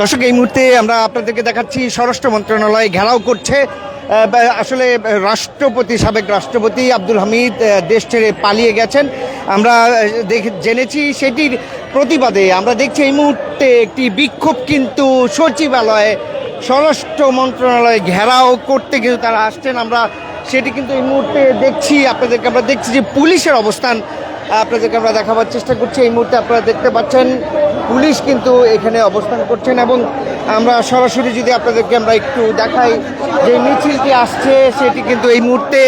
দর্শক, এই মুহূর্তে আমরা আপনাদেরকে দেখাচ্ছি, স্বরাষ্ট্র মন্ত্রণালয় ঘেরাও করছে। আসলে, রাষ্ট্রপতি, সাবেক রাষ্ট্রপতি আব্দুল হামিদ দেশ ছেড়ে পালিয়ে গেছেন। আমরা দেখে, জেনেছি সেটির প্রতিবাদে। আমরা দেখছি এই মুহূর্তে একটি বিক্ষোভ কিন্তু সচিবালয়ে, স্বরাষ্ট্র মন্ত্রণালয় ঘেরাও করতে কিন্তু তারা আসছেন। আমরা সেটি কিন্তু এই মুহূর্তে দেখছি, আপনাদেরকে আমরা দেখছি যে পুলিশের অবস্থান আপনাদেরকে আমরা দেখাবার চেষ্টা করছি। এই মুহূর্তে আপনারা দেখতে পাচ্ছেন, পুলিশ কিন্তু এখানে অবস্থান করছেন এবং আমরা সরাসরি যদি আপনাদেরকে আমরা একটু দেখাই, যে মিছিলটি আসছে, সেটি কিন্তু এই মুহূর্তে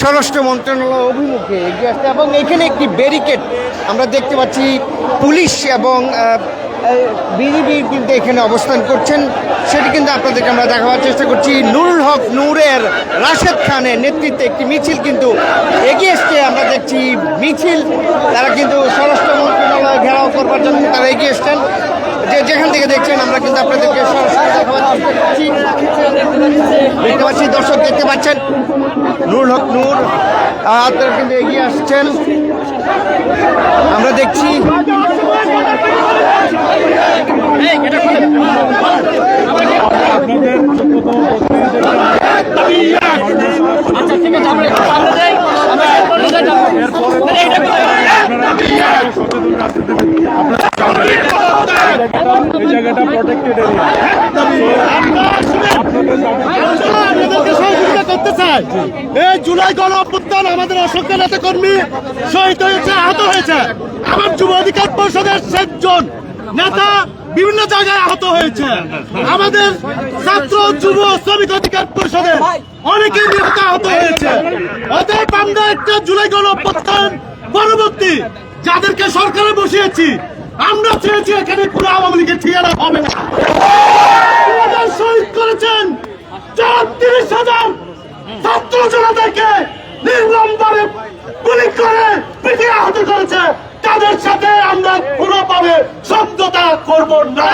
স্বরাষ্ট্র মন্ত্রণালয় অভিমুখে এগিয়ে আসছে এবং এখানে একটি ব্যারিকেড আমরা দেখতে পাচ্ছি, পুলিশ এবং বিজিবি কিন্তু এখানে অবস্থান করছেন সেটি কিন্তু আপনাদেরকে আমরা দেখাবার চেষ্টা করছি। নুরুল হক নূরের রাশেদ খানের নেতৃত্বে একটি মিছিল কিন্তু এগিয়ে এসছে আমরা দেখছি মিছিল তারা কিন্তু স্বরাষ্ট্র মন্ত্রণালয় ঘেরাও করবার জন্য তারা এগিয়ে এসছেন। যে যেখান থেকে দেখছেন আমরা কিন্তু আপনাদেরকে দেখতে পাচ্ছি দর্শক দেখতে পাচ্ছেন নুরুল হক নূর আহ, তারা কিন্তু এগিয়ে আসছেন। আমরা দেখছি এই জায়গাটা প্রোটেক্টেড এরিয়া সহযোগিতা এই জুলাই গণ অভ্যুত্থান আমাদের অসংখ্য নেতা কর্মী শহীদ হয়েছে, আহত হয়েছে। আমার যুব অধিকার পরিষদের জন নেতা বিভিন্ন জায়গায় আহত হয়েছে। আমাদের ছাত্র যুব শ্রমিক অধিকার পরিষদের অনেকে নিহত আহত হয়েছে। অতএব আমরা একটা জুলাই গণ অভ্যুত্থান পরবর্তী যাদেরকে সরকারে বসিয়েছি, আমরা চেয়েছি এখানে পুরো আওয়ামী লীগের ঠিকানা হবে না। শহীদ করেছেন, চৌত্রিশ হাজার জনতাকে নির্লম্বরে গুলি করে পিটিয়ে আহত করেছে। তাদের সাথে আমরা কোনোভাবে সমঝোতা করব না।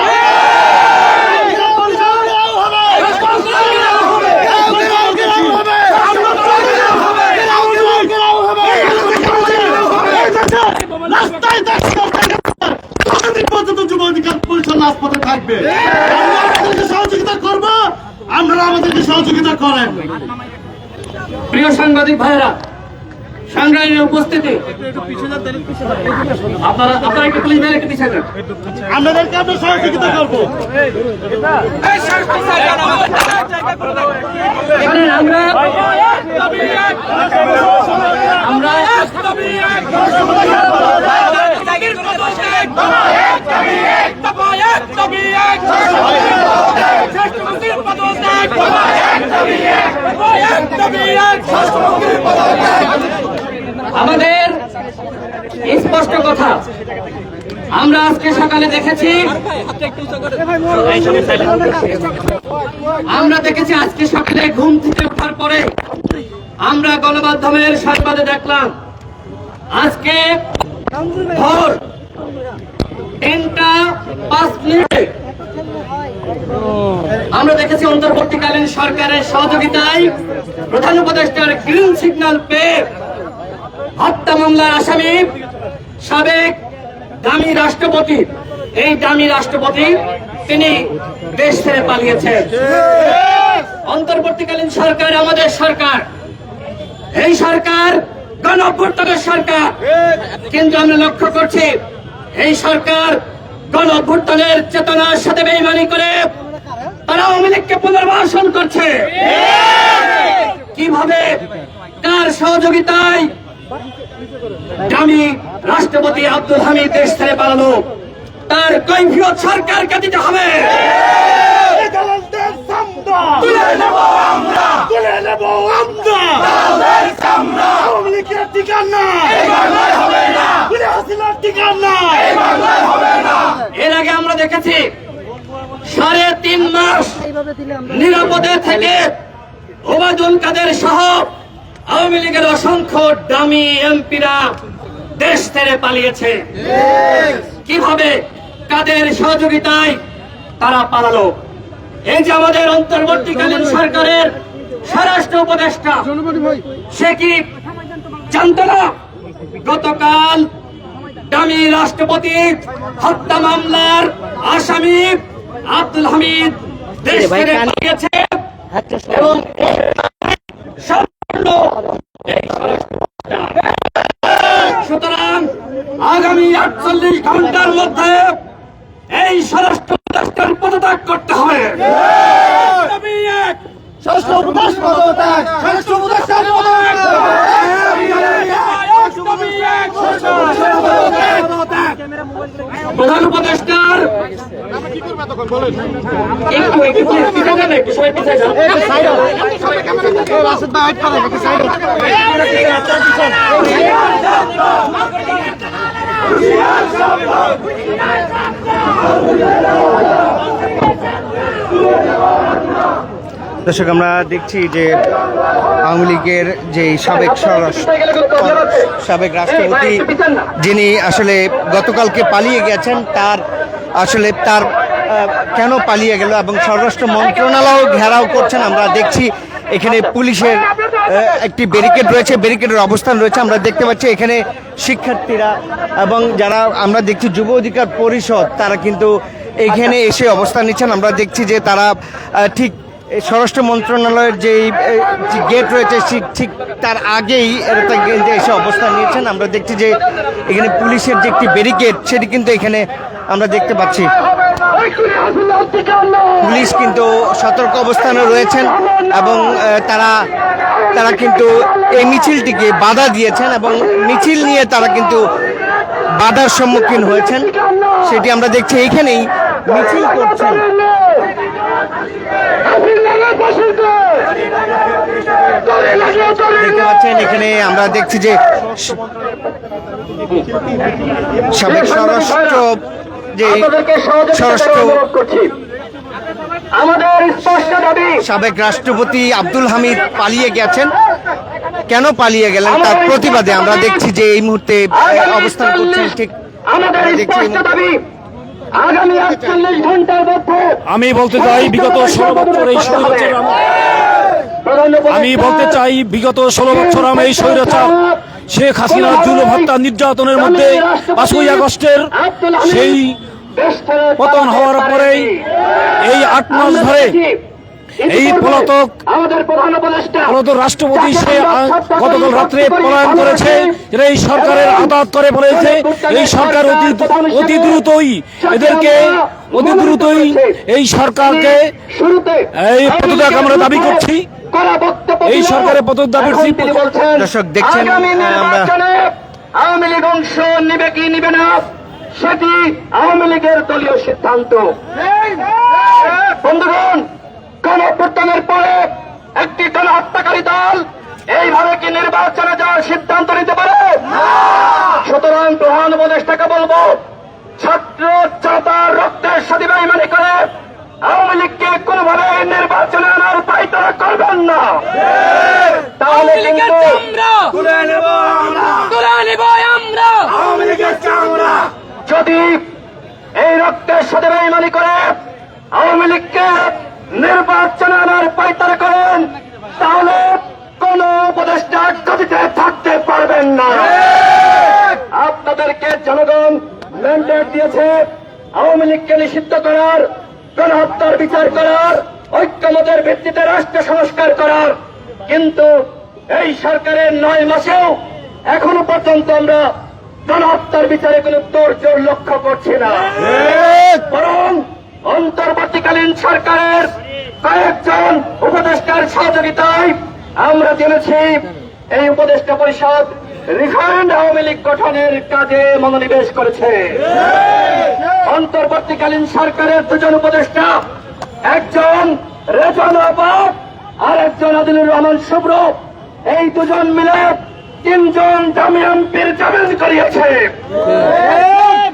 আমরা আমাদেরকে সহযোগিতা করেন। প্রিয় সাংবাদিক ভাইয়েরা সংগ্রামের উপস্থিতি আপনারা আপনারা একটু পিছিয়ে যান। আপনাদেরকে আমরা সহযোগিতা করব এখানে আমরা আমাদের স্পষ্ট কথা, আমরা আজকে সকালে দেখেছি, আমরা দেখেছি আজকে সকালে ঘুম থেকে ওঠার পরে আমরা গণমাধ্যমের সংবাদে দেখলাম, আজকে আমরা দেখেছি অন্তর্বর্তীকালীন সরকারের সহযোগিতায় প্রধান উপদেষ্টার গ্রিন সিগন্যাল পেয়ে হত্যা মামলার আসামি সাবেক দামি রাষ্ট্রপতি। এই দামি রাষ্ট্রপতি তিনি দেশ ছেড়ে পালিয়েছেন। অন্তর্বর্তীকালীন সরকার আমাদের সরকার। এই সরকার গণ অভ্যুত্থানের সরকার। কিন্তু আমরা লক্ষ্য করছি, এই সরকার গণ অভ্যুত্থানের চেতনার সাথে বেইমানি করে তারা আওয়ামী লীগকে পুনর্বাসন করছে। কীভাবে? কার সহযোগিতায়? দামি রাষ্ট্রপতি আব্দুল হামিদ দেশ ছেড়ে পালানো। তার কৈফিয়ত সরকারকে দিতে হবে। তুলে নেব আমরা। তুলে নেব আমরা। আওয়ামী লীগের ঠিকানা। হবে না। তুলে হাসিনার ঠিকানা। এর আগে আমরা দেখেছি সাড়ে তিন মাস নিরাপদে থেকে ওবায়দুল কাদের সহ আওয়ামী লীগের অসংখ্য দামি এমপিরা দেশ ছেড়ে পালিয়েছে। কীভাবে কাদের সহযোগিতায় তারা পালালো? এই যে আমাদের অন্তর্বর্তীকালীন সরকারের স্বরাষ্ট্র উপদেষ্টা সে কি জানত না? গতকাল দামি রাষ্ট্রপতি হত্যা মামলার আসামি আব্দুল হামিদ দেশ ছেড়ে পালিয়েছে এবং সম্পূর্ণ সুতরাং আগামী আটচল্লিশ ঘণ্টার মধ্যে এই স্বরাষ্ট্র উপদেষ্টার পদত্যাগ করতে হবে দাবি এক, ষষ্ঠ উপদেশ পদত্যাগ ষষ্ঠ উপদেষ্টার পদত্যাগ দাবি এক, প্রধান উপদেষ্টার একটু একটু একটু সবাই পিছিয়ে দর্শক আমরা দেখছি যে আওয়ামী লীগের যে সাবেক সাবেক রাষ্ট্রপতি, যিনি আসলে গতকালকে পালিয়ে গেছেন, তার আসলে তার কেন পালিয়ে গেল এবং স্বরাষ্ট্র মন্ত্রণালয় ঘেরাও করছেন। আমরা দেখছি এখানে পুলিশের একটি ব্যারিকেড রয়েছে, ব্যারিকেডের অবস্থান রয়েছে। আমরা দেখতে পাচ্ছি এখানে শিক্ষার্থীরা এবং যারা, আমরা দেখছি যুব অধিকার পরিষদ, তারা কিন্তু এখানে এসে অবস্থান নিচ্ছেন। আমরা দেখছি যে তারা ঠিক স্বরাষ্ট্র মন্ত্রণালয়ের যে গেট রয়েছে ঠিক তার আগেই এসে অবস্থান নিয়েছেন। আমরা দেখছি যে এখানে পুলিশের যে একটি ব্যারিকেড সেটি কিন্তু এখানে আমরা দেখতে পাচ্ছি। পুলিশ কিন্তু সতর্ক অবস্থানে রয়েছেন এবং তারা তারা কিন্তু এই মিছিলটিকে বাধা দিয়েছেন এবং মিছিল নিয়ে তারা কিন্তু বাধার সম্মুখীন হয়েছেন। সেটি আমরা দেখছি এইখানেই মিছিল করছেন। পাচ্ছেন। এখানে আমরা দেখছি যে সাবেক স্বরাষ্ট্র যে স্বরাষ্ট্র করার অনুরোধ করছি। আমাদের স্পষ্ট দাবি সাবেক রাষ্ট্রপতি আব্দুল হামিদ পালিয়ে গেছেন। কেন পালিয়ে গেলেন? তার প্রতিবাদে আমরা দেখছি যে এই মুহূর্তে অবস্থান করছেন ঠিক আমাদের আমরা দেখছি এই স্পষ্ট দাবি আগামী আটচল্লিশ ঘণ্টার মধ্যে আমি বলতে চাই বিগত ষোলো বছর এই স্বৈরাচার আম- বলতে চাই বিগত ষোলো বছর আমি এই স্বৈরাচার শেখ হাসিনার জুলুম হত্যা নির্যাতনের মধ্যে পাঁচই আগস্টের সেই পতন হওয়ার পরেই এই আট মাস ধরে এই পলাতক আমাদের পলাতক রাষ্ট্রপতি সে গতকাল রাত্রে পলায়ন করেছে এরা এই সরকারের আদাত করে বলেছে এই সরকার অতি অতি দ্রুতই এদেরকে অতি দ্রুতই এই সরকারকে এই পদত্যাগ আমরা দাবি করছি। এই সরকারের পদত্যাগ তিনি বলছেন, দর্শক দেখছেন, আমরা- আওয়ামী লীগ অংশ নিবে কি নিবে না সেটি আওয়ামী লীগের দলীয় সিদ্ধান্ত। বন্ধুগণ কোন অভ্যুত্থানের পরে একটি কোন হত্যাকারী দল এইভাবে কি নির্বাচনে যাওয়ার সিদ্ধান্ত নিতে পারে? সুতরাং প্রধান উপদেষ্টাকে বলব ছাত্র জনতার রক্তের সাথে বেইমানি করে আওয়ামী লীগকে কোনোভাবে নির্বাচনে আনার উপায় তারা করবেন না। তাহলে কিন্তু যদি এই রক্তের সাথে বেইমানি করে আওয়ামী লীগকে নির্বাচনে আনার পাইতারা করেন তাহলে কোন উপদেষ্টা গতিতে থাকতে পারবেন না। আপনাদেরকে জনগণ ম্যান্ডেট দিয়েছে আওয়ামী লীগকে নিষিদ্ধ করার গণহত্যার বিচার করার ঐক্যমতের ভিত্তিতে রাষ্ট্র সংস্কার করার। কিন্তু এই সরকারের নয় মাসেও এখনও পর্যন্ত আমরা গণহত্যার বিচারে কোনো তোড়জোড় লক্ষ্য করছি না। বরং অন্তর্বর্তীকালীন সরকারের কয়েকজন উপদেষ্টার সহযোগিতায় আমরা জেনেছি এই উপদেষ্টা পরিষদ রিফাইন্ড আওয়ামী লীগ গঠনের কাজে মনোনিবেশ করেছে। অন্তর্বর্তীকালীন সরকারের দুজন উপদেষ্টা, একজন রেজন আর একজন আদিলুর রহমান শুভ্র। এই দুজন মিলে তিনজন জামি এমপির জামিন করিয়েছে।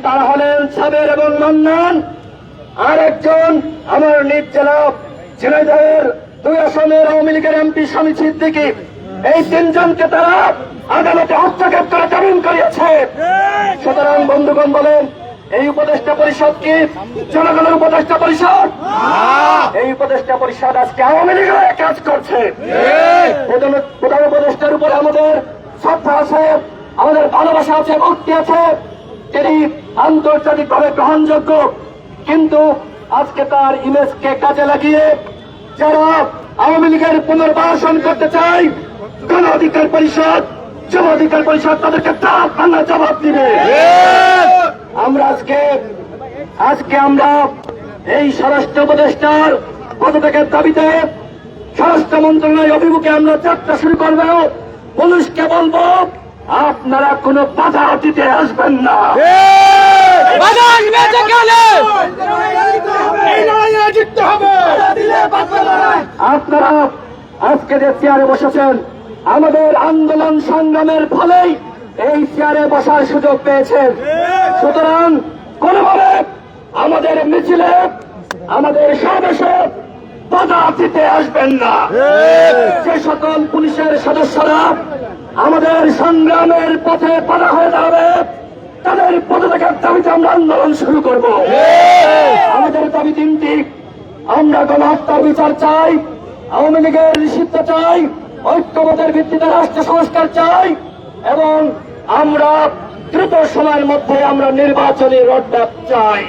তারা হলেন সাবের এবং মান্নান। আর একজন আমার নিজ ঝিনাইদহের দুই আসনের আওয়ামী লীগের এমপি স্বামী সিদ্দিকী, এই তিনজনকে তারা আদালতে হস্তক্ষেপ করে জামিন করিয়েছে। সুতরাং বন্ধুগণ বলেন, এই উপদেষ্টা পরিষদ কি জনগণের উপদেষ্টা পরিষদ? এই উপদেষ্টা পরিষদ আজকে আওয়ামী লীগের কাজ করছে। প্রধান উপদেষ্টার উপরে আমাদের শ্রদ্ধা আছে, আমাদের ভালোবাসা আছে, ভক্তি আছে। তিনি আন্তর্জাতিকভাবে গ্রহণযোগ্য, কিন্তু আজকে তার ইমেজকে কাজে লাগিয়ে যারা আওয়ামী লীগের পুনর্বাসন করতে চাই। গণ অধিকার পরিষদ, যুব অধিকার পরিষদ তাদেরকে তার জবাব দিবে। আমরা আজকে আজকে আমরা এই স্বরাষ্ট্র উপদেষ্টার পদত্যাগের দাবিতে স্বরাষ্ট্র মন্ত্রণালয় অভিমুখে আমরা যাত্রা শুরু করব। পুলিশকে বলব, আপনারা কোনো বাধা দিতে আসবেন না। আপনারা আজকে যে চেয়ারে বসেছেন আমাদের আন্দোলন সংগ্রামের ফলেই এই চেয়ারে বসার সুযোগ পেয়েছেন। সুতরাং কোনোভাবে আমাদের মিছিলে আমাদের সমাবেশে বাধা দিতে আসবেন না। যে সকল পুলিশের সদস্যরা আমাদের সংগ্রামের পথে বাধা হয়ে দাঁড়াবে তাদের পদত্যাগের দাবিতে আমরা আন্দোলন শুরু করব। আমাদের দাবি তিনটি। আমরা গণহত্যার বিচার চাই আওয়ামী লীগের নিষিদ্ধ চাই ঐক্যমতের ভিত্তিতে রাষ্ট্র সংস্কার চাই এবং আমরা দ্রুত সময়ের মধ্যে আমরা নির্বাচনী রোডম্যাপ চাই।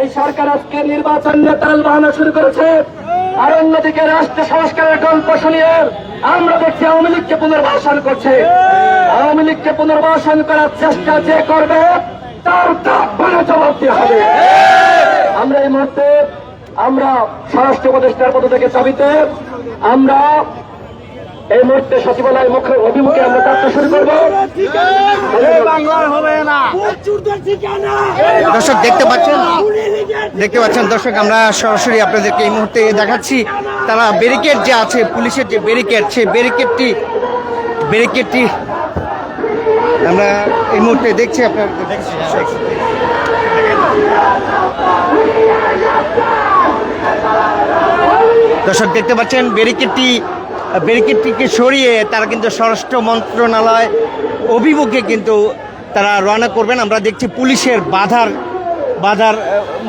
এই সরকার আজকে নির্বাচন নিয়ে তাল বাহানো শুরু করেছে আর অন্যদিকে রাষ্ট্র সংস্কারের গল্প শুনিয়ে আমরা দেখছি আওয়ামী লীগকে পুনর্বাসন করছে। আওয়ামী লীগকে পুনর্বাসন করার চেষ্টা যে করবে তার তাপমানে জবাব দিয়ে হবে। আমরা এই মুহূর্তে আমরা স্বরাষ্ট্র উপদেষ্টার পদ থেকে চাবিতে আমরা এই মুহূর্তে সচিবালয় মুখ্য অভিমুখে আমরা যাত্রা শুরু করব। দর্শক দেখতে পাচ্ছেন? দেখতে পাচ্ছেন দর্শক আমরা সরাসরি আপনাদেরকে এই মুহূর্তে দেখাচ্ছি। তারা ব্যারিকেড যে আছে, পুলিশের যে ব্যারিকেড সেই ব্যারিকেডটি ব্যারিকেডটি আমরা এই মুহূর্তে দেখছি, আপনার দর্শক, দেখতে পাচ্ছেন ব্যারিকেডটি ব্যারিকেডটিকে সরিয়ে তারা কিন্তু স্বরাষ্ট্র মন্ত্রণালয় অভিমুখে কিন্তু তারা রওনা করবেন। আমরা দেখছি পুলিশের বাধার বাধার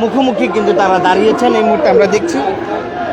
মুখোমুখি কিন্তু তারা দাঁড়িয়েছেন। এই মুহূর্তে আমরা দেখছি।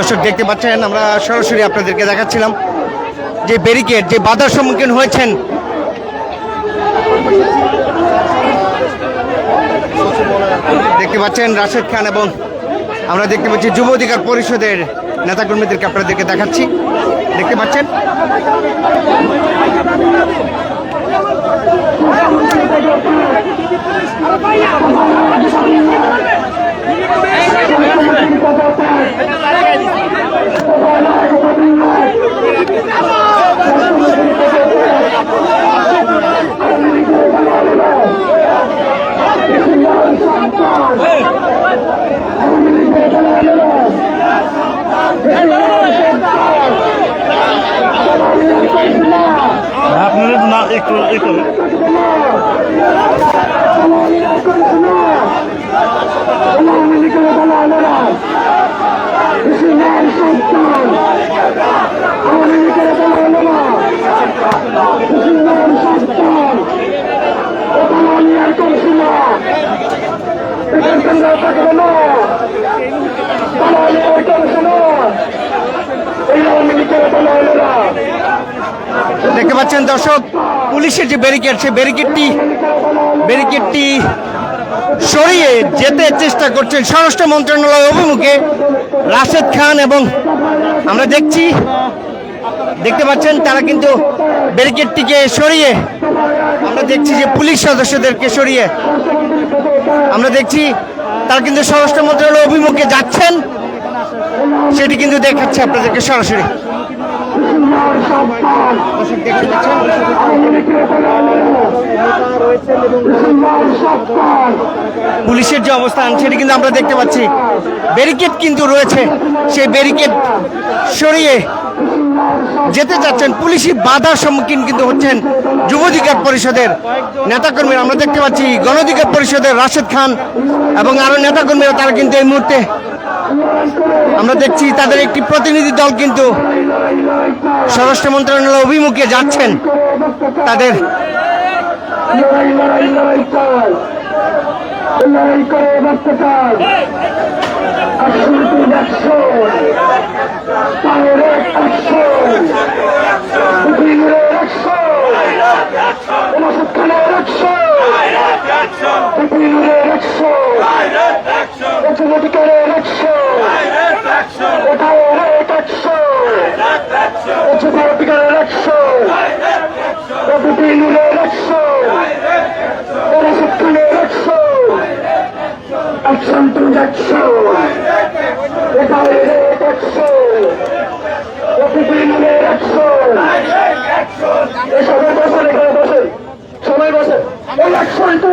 দর্শক দেখতে পাচ্ছেন, আমরা সরাসরি আপনাদেরকে দেখাচ্ছিলাম যে ব্যারিকেড যে বাধার সম্মুখীন হয়েছেন। দেখতে পাচ্ছেন রাশেদ খান এবং আমরা দেখতে পাচ্ছি যুব অধিকার পরিষদের নেতাকর্মীদেরকে আপনাদেরকে দেখাচ্ছি। দেখতে পাচ্ছেন? আপনারা না একটু একটু দেখতে পাচ্ছেন দর্শক, পুলিশের যে ব্যারিকেড সেই ব্যারিকেডটি ব্যারিকেডটি সরিয়ে যেতে চেষ্টা করছেন স্বরাষ্ট্র মন্ত্রণালয় অভিমুখে রাশেদ খান এবং আমরা দেখছি, দেখতে পাচ্ছেন তারা কিন্তু ব্যারিকেডটিকে সরিয়ে, আমরা দেখছি যে পুলিশ সদস্যদেরকে সরিয়ে আমরা দেখছি তারা কিন্তু স্বরাষ্ট্র মন্ত্রণালয় অভিমুখে যাচ্ছেন। সেটি কিন্তু দেখাচ্ছে আপনাদেরকে সরাসরি। পুলিশের যে অবস্থান, সেটি কিন্তু আমরা দেখতে পাচ্ছি। ব্যারিকেড কিন্তু রয়েছে। সেই ব্যারিকেড সরিয়ে যেতে চাচ্ছেন পুলিশি বাধার সম্মুখীন কিন্তু হচ্ছেন যুবধিকার পরিষদের নেতাকর্মীরা। আমরা দেখতে পাচ্ছি গণধিকার পরিষদের রাশেদ খান এবং আরও নেতাকর্মীরা, তারা কিন্তু এই মুহূর্তে আমরা দেখছি তাদের একটি প্রতিনিধি দল কিন্তু স্বরাষ্ট্র মন্ত্রণালয় অভিমুখে যাচ্ছেন তাদের। লড়াই লড়াই লড়াই লড়াই করে তিন একশো পায়ের একশো দিনের একশো ওষুধ খানের একশো দিনের একশো অর্থনৈতিকের একশো ওটাও রেট একশো উচ্চ ভারতিকারের একশো দিনের একশো ওষুধ খানের একশো protection to protection. Equality protection. বসে অ্যাকশন সবাই বসেন এখানে বসেন সবাই বসেন ইলেকশন টু